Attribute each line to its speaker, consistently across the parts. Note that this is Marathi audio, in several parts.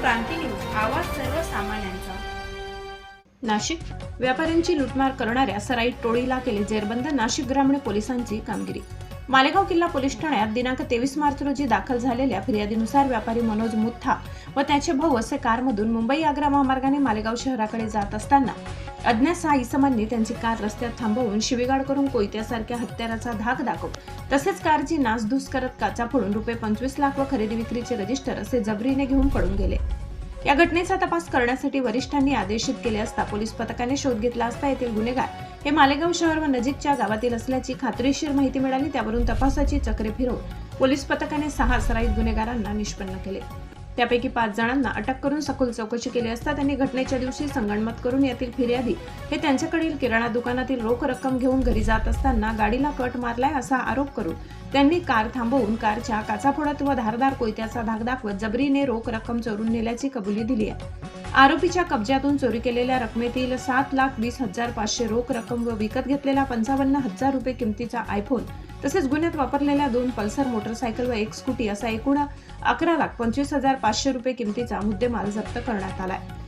Speaker 1: क्रांती न्यूज आवाज सर्वसामान्यांचा.
Speaker 2: नाशिक व्यापाऱ्यांची लुटमार करणाऱ्या सराई टोळीला केले जेरबंद नाशिक ग्रामीण पोलिसांची कामगिरी. मालेगाव किल्ला पोलीस ठाण्यात दिनांक तेवीस मार्च रोजी दाखल झालेल्या फिर्यादीनुसार व्यापारी मनोज मुथा व त्याचे भाऊ असे कारमधून मुंबई आग्रा महामार्गाने मालेगाव शहराकडे जात असताना अज्ञात सहा इसमांनी त्यांची कार रस्त्यात थांबवून शिवीगाड करून कोयत्यासारख्या हत्याराचा धाक दाखव तसेच कारची नासधूस करत काचा फोडून रुपये पंचवीस लाख व खरेदी विक्रीचे रजिस्टर असे जबरीने घेऊन पडून गेले. या घटनेचा तपास करण्यासाठी वरिष्ठांनी आदेशित केले असता पोलीस पथकाने शोध घेतला असता येथील गुन्हेगार हे मालेगाव शहर व नजीकच्या गावातील असल्याची खात्रीशीर माहिती मिळाली त्यावरून तपासाची चक्रे फिरवून पोलीस पथकाने सहा सराईत गुन्हेगारांना निष्पन्न केले. त्यापैकी पाच जणांना अटक करून सखोल चौकशी केली असता त्यांनी घटनेच्या दिवशी संगणमत करून यातील फिर्यादी हे त्यांच्याकडील किराणा दुकानातील रोख रक्कम घेऊन घरी जात असताना गाडीला कट मारलाय असा आरोप करून त्यांनी कार थांबवून कारच्या काचाफोडत व धारदार कोयत्याचा धाक दाखवत जबरीने रोख रक्कम चोरून नेल्याची कबुली दिली आहे. आरोपीच्या कब्जातून चोरी केलेल्या रकमेतील सात लाख वीस हजार पाचशे रोख रक्कम व विकत घेतलेला पंचावन्न हजार रुपये किमतीचा आयफोन तसेच गुन्ह्यात वापरलेल्या दोन पल्सर मोटरसायकल व एक स्कूटी असा एकूण अकरा लाख पंचवीस हजार पाचशे रुपये किमतीचा मुद्देमाल जप्त करण्यात आला आहे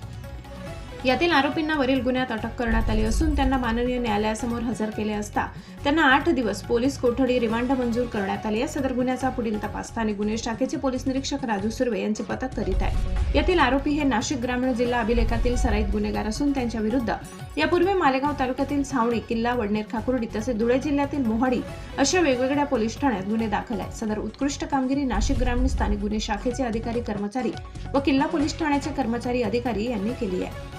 Speaker 2: यातील आरोपींना वरील गुन्ह्यात अटक करण्यात आली असून त्यांना माननीय न्यायालयासमोर हजर केले असता त्यांना आठ दिवस पोलीस कोठडी रिमांड मंजूर करण्यात आली आहे. सदर गुन्ह्याचा पुढील तपास स्थानिक गुन्हे शाखेचे पोलीस निरीक्षक राजू सुर्वे यांचे पथक करीत आहे. यातील आरोपी हे नाशिक ग्रामीण जिल्हा अभिलेखातील सराईत गुन्हेगार असून त्यांच्या विरुद्ध यापूर्वी मालेगाव तालुक्यातील सावणी किल्ला वडनेर खाकुर्डी तसेच धुळे जिल्ह्यातील मोहाडी अशा वेगवेगळ्या पोलीस ठाण्यात गुन्हे दाखल आहेत. सदर उत्कृष्ट कामगिरी नाशिक ग्रामीण स्थानिक गुन्हे शाखेचे अधिकारी कर्मचारी व किल्ला पोलीस ठाण्याचे कर्मचारी अधिकारी यांनी केली आहे.